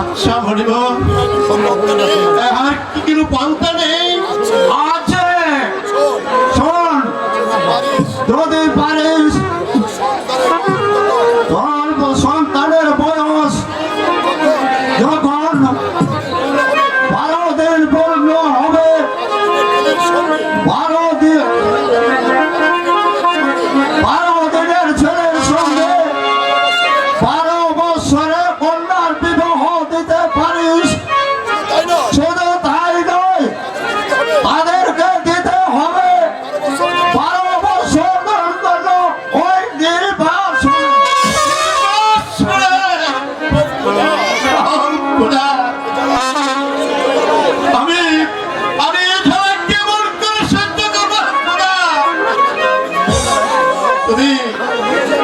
আচ্ছা হরিব এখন হ্যাঁ, হ্যাঁ, কিন্তু পান্তা নেই। আর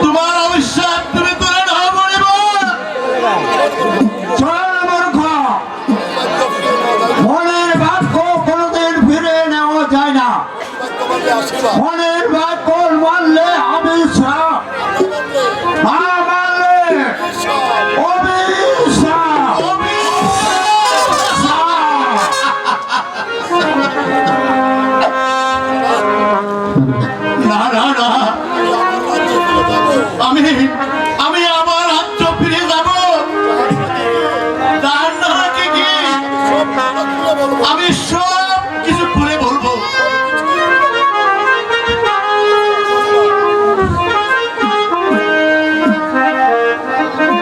তোমার আবিষ্কার মনের বাক্য কোনোদিন ফিরে নেওয়া যায় না। মনের বাক্য মানলে আমি ছাড়া عليهم